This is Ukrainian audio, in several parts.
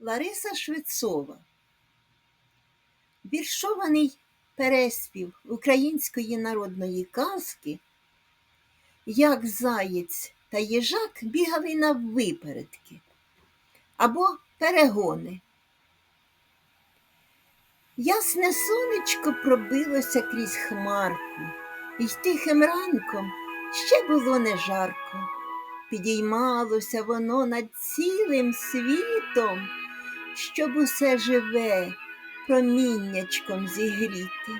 Лариса Швецова. Віршований переспів української народної казки, як заєць та їжак бігали на випередки або перегони. Ясне сонечко пробилося крізь хмарку, і тихим ранком ще було не жарко. Підіймалося воно над цілим світом, щоб усе живе проміннячком зігріти.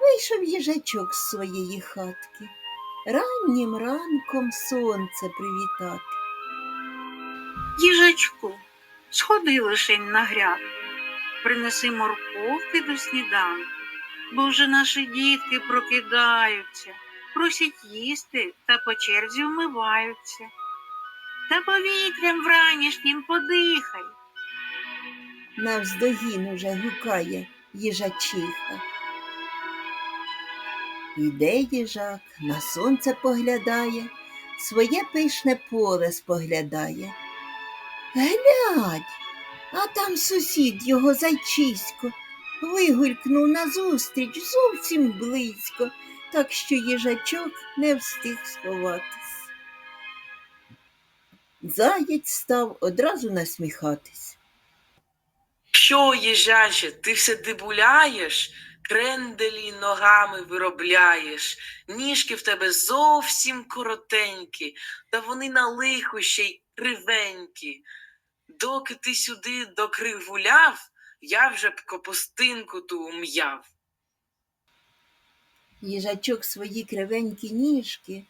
Вийшов їжачок з своєї хатки, раннім ранком сонце привітати. Їжачку, сходи лишень на гряд, принеси морковки до сніданку, бо вже наші дітки прокидаються, просять їсти та по черзі вмиваються. Та повітрям вранішнім подихай. Навздогін уже гукає їжачиха. Іде їжак, на сонце поглядає, своє пишне поле споглядає. Глядь, а там сусід його зайчисько вигулькнув назустріч зовсім близько, так що їжачок не встиг сховатись. Заєць став одразу насміхатись. Що, їжаче, ти все дебуляєш, кренделі ногами виробляєш, ніжки в тебе зовсім коротенькі, та вони на лихо ще й кривенькі. Доки ти сюди докрив гуляв, я вже б капустинку ту ум'яв. Їжачок свої кривенькі ніжки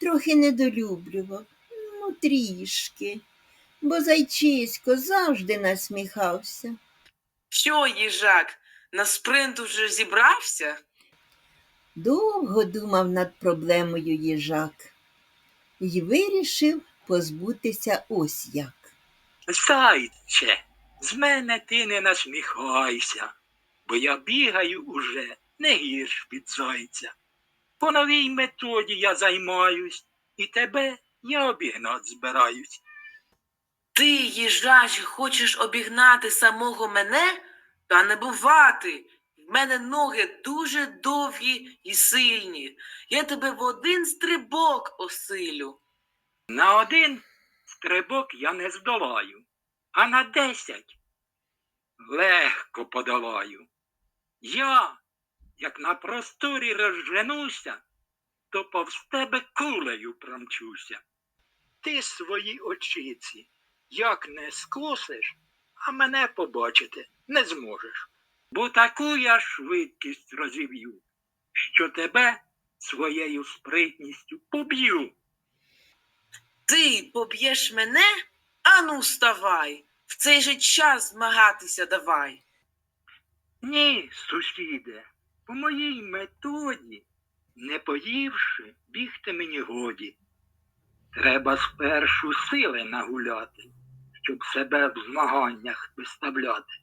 трохи недолюблював, ну трішки, бо зайчисько завжди насміхався. Що, їжак, на спринт уже зібрався? Довго думав над проблемою їжак і вирішив позбутися ось як. Зайче, з мене ти не насміхайся, бо я бігаю уже не гірш від зайця. По новій методі я займаюсь, і тебе я обігнать збираюсь. Ти, їжаче, хочеш обігнати самого мене? Та не бувати. В мене ноги дуже довгі і сильні. Я тебе в один стрибок осилю. На один стрибок я не здолаю, а на десять легко подолаю. Я, як на просторі розженуся, то повз тебе кулею промчуся. Ти свої очиці, як не скосиш, а мене побачити не зможеш. Бо таку я швидкість розів'ю, що тебе своєю спритністю поб'ю. Ти поб'єш мене? Ану, вставай. В цей же час змагатися давай. Ні, сусіде, по моїй методі, не поївши, бігти мені годі. Треба спершу сили нагуляти, щоб себе в змаганнях виставляти.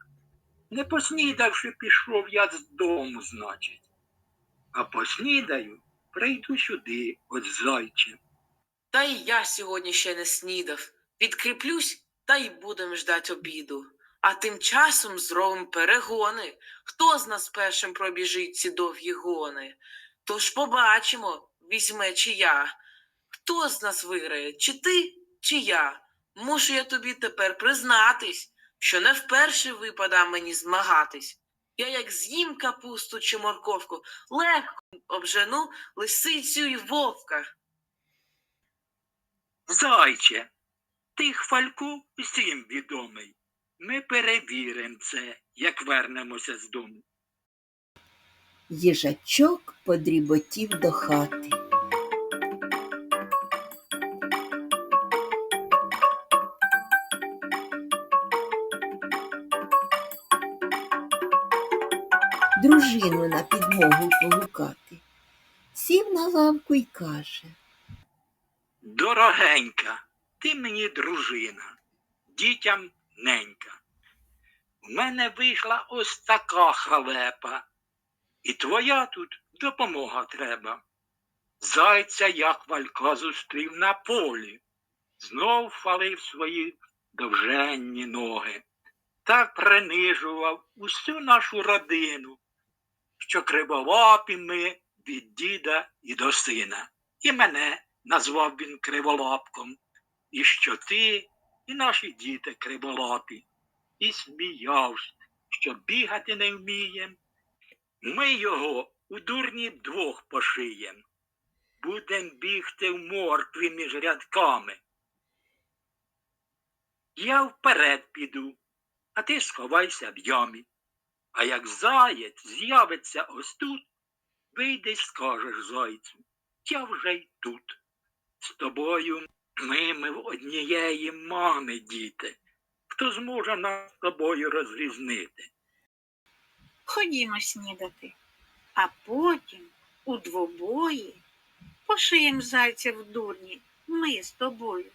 Не поснідавши, пішов я з дому, значить. А поснідаю, прийду сюди, от зайче. Та й я сьогодні ще не снідав. Підкріплюсь та й будем ждать обіду. А тим часом зробимо перегони. Хто з нас першим пробіжить ці довгі гони? Тож побачимо, візьме чи я. Хто з нас виграє, чи ти, чи я? Мушу я тобі тепер признатись, що не вперше випада мені змагатись. Я як з'їм капусту чи морковку, легко обжену лисицю й вовка. Зайче, ти хвальку всім відомий. Ми перевіримо це, як вернемося з дому. Їжачок подріботів до хати. Дружину на підмогу погукати. Сів на лавку й каже. Дорогенька, ти мені дружина, дітям ненька. У мене вийшла ось така халепа, і твоя тут допомога треба. Зайця я хвалька зустрів на полі, знов фалив свої довженні ноги. Так принижував усю нашу родину, що криволапі ми від діда і до сина. І мене назвав він криволапком, і що ти, і наші діти криволапі, і сміявся, що бігати не вмієм. Ми його у дурні двох пошиєм. Будем бігти в моркві між рядками. Я вперед піду, а ти сховайся в ямі. А як заєць з'явиться ось тут, вийди й скажеш зайцю, я вже й тут. З тобою ми, ми в однієї мами, діти. Хто зможе нас з тобою розрізнити? Ходімо снідати, а потім у двобої пошиєм зайця в дурні ми з тобою.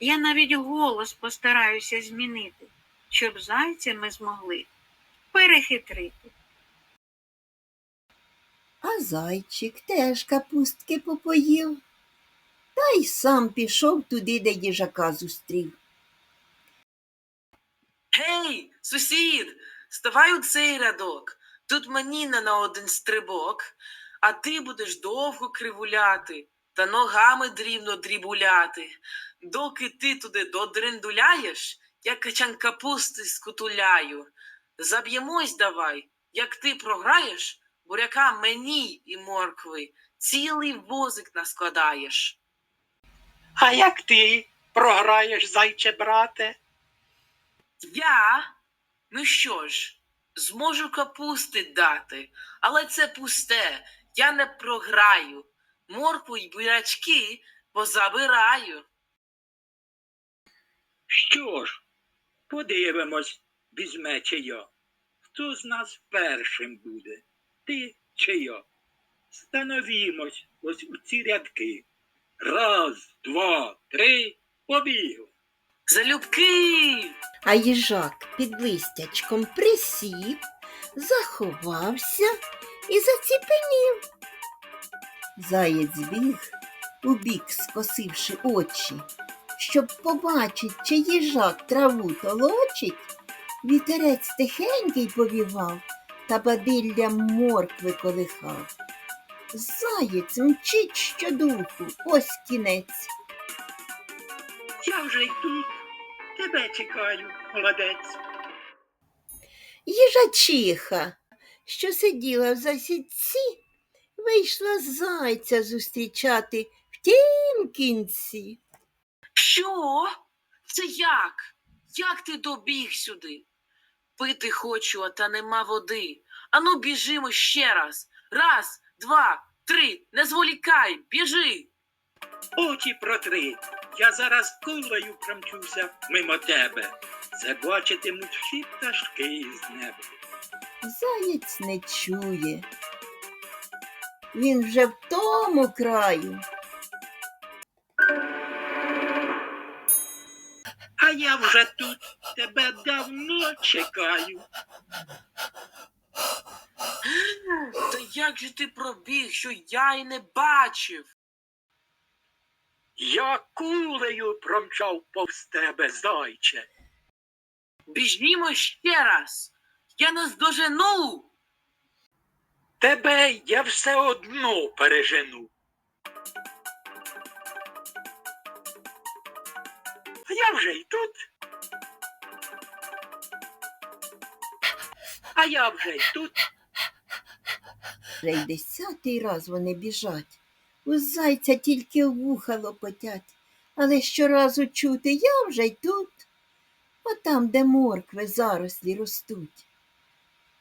Я навіть голос постараюся змінити, щоб зайця ми змогли перехитрити. А зайчик теж капустки попоїв, та й сам пішов туди, де їжака зустрів. Гей, сусід, ставай у цей рядок. Тут мені не на один стрибок, а ти будеш довго кривуляти та ногами дрібно дрібуляти. Доки ти туди додриндуляєш, я качан капусти скутуляю. Заб'ємось давай, як ти програєш, буряка мені і моркви, цілий возик наскладаєш. А як ти програєш, зайче брате? Я? Ну що ж, зможу капусти дати, але це пусте, я не програю. Моркву й бурячки позабираю. Що ж, подивимось, візьме чи я. Хто з нас першим буде? Ти чи я? Становімось ось у ці рядки. Раз, два, три, побігли. Залюбки! А їжак під листячком присів, заховався і заціпенів. Заєць біг, убік скосивши очі, щоб побачить, чи їжак траву толочить, вітерець тихенький повівав та бадиллям моркви колихав. Заєць мчить щодуху, ось кінець. Я вже й тут. Тебе чекаю, молодець. Їжачиха, що сиділа в засідці, вийшла зайця зустрічати в тім кінці. Що? Це як? Як ти добіг сюди? Пити хочу, а та нема води. Ану, біжимо ще раз. Раз, два, три. Не зволікай, біжи. Очі протри. Я зараз кулею промчуся мимо тебе. Це бачитимуть всі пташки із неба. Заєць не чує. Він вже в тому краю. А я вже тут тебе давно чекаю. Та як же ти пробіг, що я й не бачив? Я кулею промчав повз тебе, зайче. Біжімо ще раз. Я нас дожену. Тебе я все одно пережену. Я вже й тут. А я вже й тут. Вже й десятий раз вони біжать. У зайця тільки вуха лопотять, але щоразу чути я вже й тут, отам, де моркви зарослі ростуть.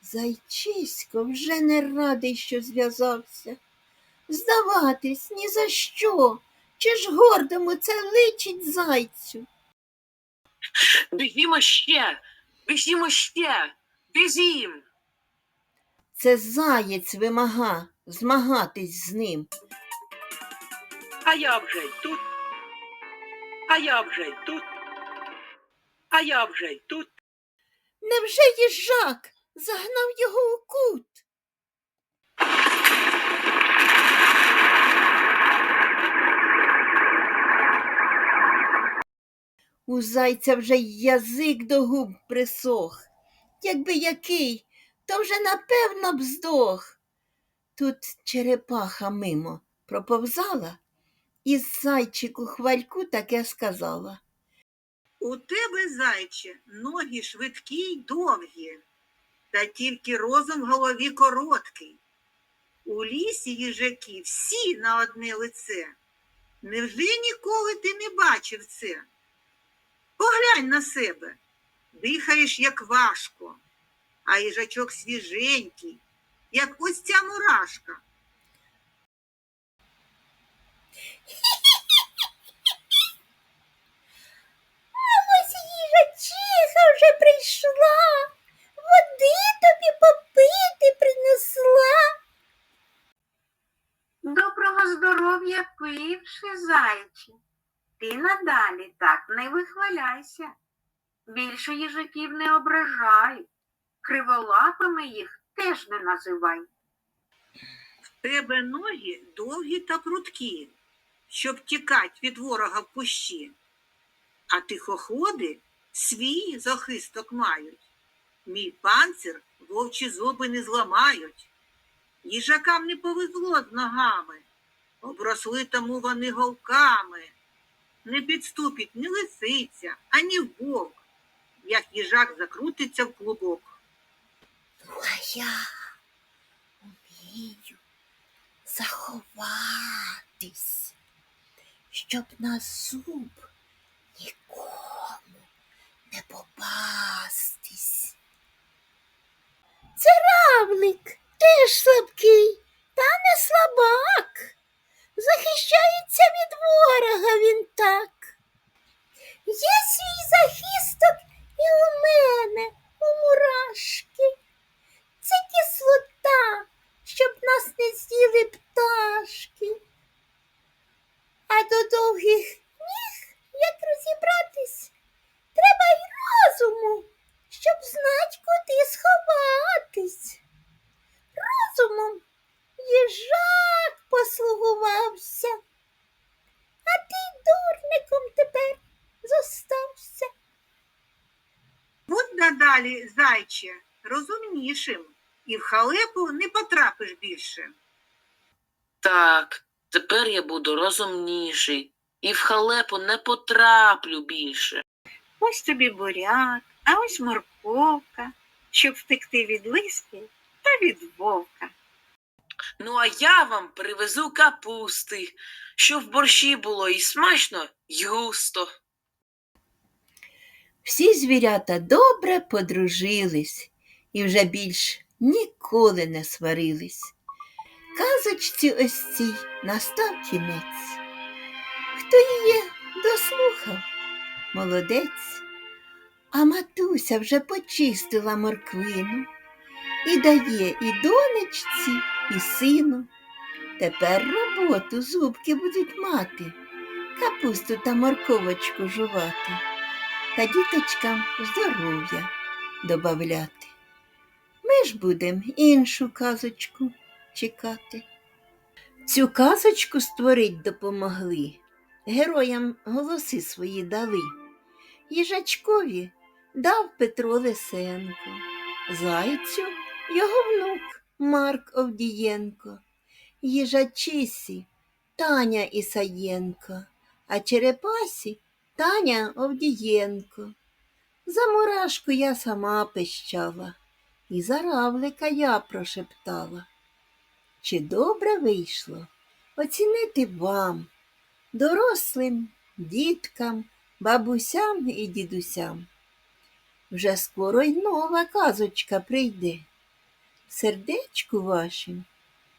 Зайчисько вже не радий, що зв'язався. Здаватись ні за що. Чи ж гордому це личить зайцю? Біжімо ще. Біжімо ще. Біжім. Це заєць вимага змагатись з ним. А я вже й тут. А я вже й тут. А я вже й тут. Невже їжак загнав його у кут? У зайця вже язик до губ присох. Якби який, то вже напевно б здох. Тут черепаха мимо проповзала і зайчику хвальку таке сказала. У тебе, зайче, ноги швидкі й довгі, та тільки розум в голові короткий. У лісі їжаки всі на одне лице. Невже ніколи ти не бачив це? Поглянь на себе, дихаєш як важко, а їжачок свіженький, як ось ця мурашка. Ось їжачиха вже прийшла, води тобі попити принесла. Доброго здоров'я, пивши, зайчі. Ти надалі так не вихваляйся. Більше їжаків не ображай. Криволапами їх теж не називай. В тебе ноги довгі та прудкі, щоб тікать від ворога в пущі. А тихоходи свій захисток мають. Мій панцир вовчі зуби не зламають. Їжакам не повезло з ногами, обросли тому вони голками. Не підступить ні лисиця, ані вовк, як їжак закрутиться в клубок. А я вмію заховатись, щоб на зуб нікому не попастись. Це равлик теж слабкий, та не слабак. Захищається від ворога він так. Є свій захисток і у мене, у мурашки. Це кислота, щоб нас не з'їли пташки. А до довгих ніг, як розібратись, треба й розуму, щоб знать, куди сховатись. Розумом їжак послугувався, а ти дурником тепер зостався. Надалі, зайче, розумнішим, і в халепу не потрапиш більше. Так, тепер я буду розумніший і в халепу не потраплю більше. Ось тобі буряк, а ось морковка, щоб втекти від лиски та від вовка. Ну а я вам привезу капусти, щоб в борщі було і смачно, і густо. Всі звірята добре подружились і вже більш ніколи не сварились. Казочці ось цій настав кінець. Хто її дослухав? Молодець. А матуся вже почистила морквину і дає і донечці, і сину. Тепер роботу зубки будуть мати, капусту та морковочку жувати та діточкам здоров'я добавляти. Ми ж будемо іншу казочку чекати. Цю казочку створить допомогли, героям голоси свої дали. Їжачкові дав Петро Лисенко, зайцю його внук Марк Овдієнко, їжачисі Таня Ісаєнко, а черепасі Таня Овдієнко. За мурашку я сама пищала, і за равлика я прошептала. Чи добре вийшло? Оцінити вам, дорослим, діткам, бабусям і дідусям. Вже скоро й нова казочка прийде. Сердечку вашим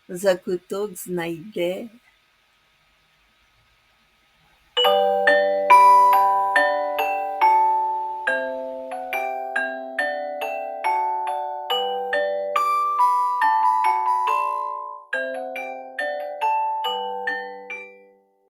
закуток знайде.